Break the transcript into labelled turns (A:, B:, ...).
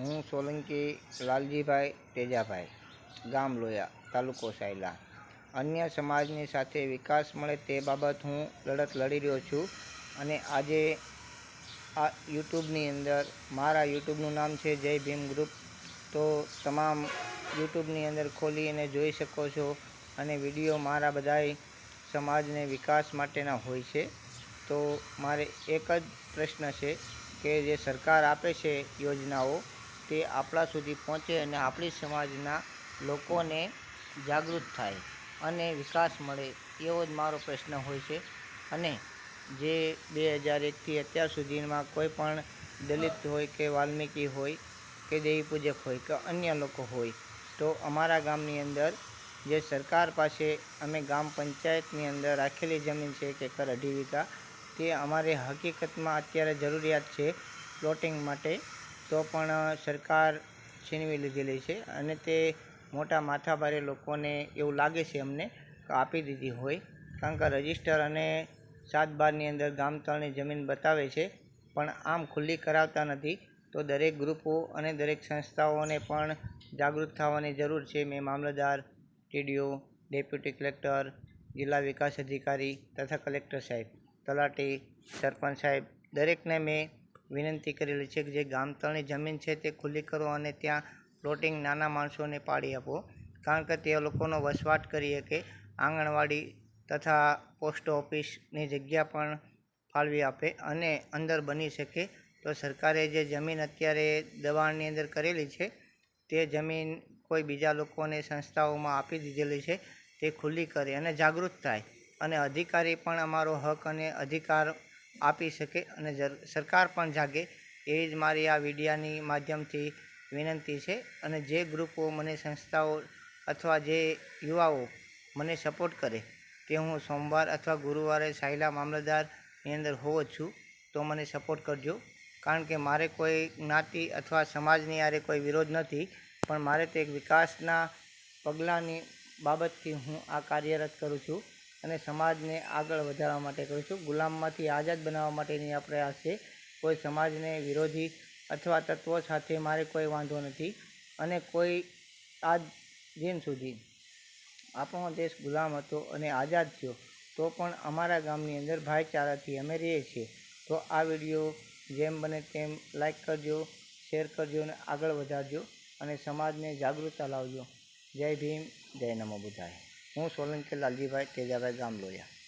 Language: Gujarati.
A: હું સોલંકી લાલજીભાઈ તેજાભાઈ, ગામ લોયા, તાલુકો સાયલા. અન્ય સમાજની સાથે વિકાસ મળે તે બાબત હું લડત લડી રહ્યો છું અને આજે આ યુટ્યુબની અંદર મારા યુટ્યુબનું નામ છે જય ભીમ ગ્રુપ. તો તમામ યુટ્યુબની અંદર ખોલી અને જોઈ શકો છો અને વીડિયો મારા બધાય સમાજને વિકાસ માટેના હોય છે. તો મારે એક જ પ્રશ્ન છે કે જે સરકાર આપે છે યોજનાઓ તે આપણા સુધી પહોંચે અને આપણી સમાજના લોકોને જાગૃત થાય અને વિકાસ મળે, એવો જ મારો પ્રશ્ન હોય છે. અને જે બે હજાર એકથી અત્યાર સુધીમાં કોઈ પણ દલિત હોય કે વાલ્મીકી હોય કે દેવી પૂજક હોય કે અન્ય લોકો હોય, તો અમારા ગામની અંદર જે સરકાર પાસે અમે ગામ પંચાયતની અંદર રાખેલી જમીન છે કે કર અઢી વીઘા, તે અમારે હકીકતમાં અત્યારે જરૂરિયાત છે પ્લોટિંગ માટે તો પણ સરકાર છીનવી લીધેલી છે અને તે મોટા માથાભારે લોકોને એવું લાગે છે અમને કે આપી દીધી હોય. કારણ કે રજિસ્ટર અને સાત બારની અંદર ગામતળની જમીન બતાવે છે, પણ આમ ખુલ્લી કરાવતા નથી. તો દરેક ગ્રુપો અને દરેક સંસ્થાઓને પણ જાગૃત થવાની જરૂર છે. મેં મામલતદાર, ટીડીઓ, ડેપ્યુટી કલેક્ટર, જિલ્લા વિકાસ અધિકારી તથા કલેક્ટર સાહેબ, તલાટી, સરપંચ સાહેબ, દરેકને મેં વિનંતી કરેલી છે કે જે ગામતળની જમીન છે તે ખુલ્લી કરો અને ત્યાં પ્લોટિંગ નાના માણસોને પાડી આપો. કારણ કે તે લોકોનો વસવાટ કરી શકે. આંગણવાડી તથા પોસ્ટ ઓફિસની જગ્યા પણ ફાળવી આપે અને અંદર બની શકે. તો સરકારે જે જમીન અત્યારે દબાણની અંદર કરેલી છે, તે જમીન કોઈ બીજા લોકોને સંસ્થાઓમાં આપી દીધેલી છે, તે ખુલ્લી કરે અને જાગૃત થાય. અને અધિકારી પણ અમારો હક અને અધિકાર આપી શકે અને સરકાર પણ જાગે એવી જ મારી આ મીડિયાની માધ્યમથી વિનંતી છે અને જે ગ્રુપો મને સંસ્થાઓ અથવા જે યુવાઓ મને સપોર્ટ કરે તે હું સોમવાર અથવા ગુરુવારે સાયલા મામલતદારની અંદર હોવો છું, તો મને સપોર્ટ કરજો. કારણ કે મારે કોઈ જ્ઞાતિ અથવા સમાજની આરે કોઈ વિરોધ નથી, પણ મારે તે વિકાસના પગલાંની બાબતથી હું આ કાર્યરત કરું છું. અને સમાજને આગળ વધારવા માટે કરું છું. ગુલામમાંથી આઝાદ બનાવવા માટેની આ પ્રયાસ છે કોઈ સમાજને વિરોધી અથવા તત્વો સાથે મારે કોઈ વાંધો નથી. અને કોઈ આજ દિન સુધી આપણો દેશ ગુલામ હતો અને આઝાદ થયો, તો પણ અમારા ગામની અંદર ભાઈચારાથી અમે રહીએ છીએ. તો આ વીડિયો જેમ બને તેમ લાઈક કરજો, શેર કરજો અને આગળ વધારજો અને સમાજને જાગૃતતા લાવજો. જય ભીમ, જય નમો બુદ્ધાય. હું સોલંકી લાલજીભાઈ તેજાભાઈ ગામ લોયા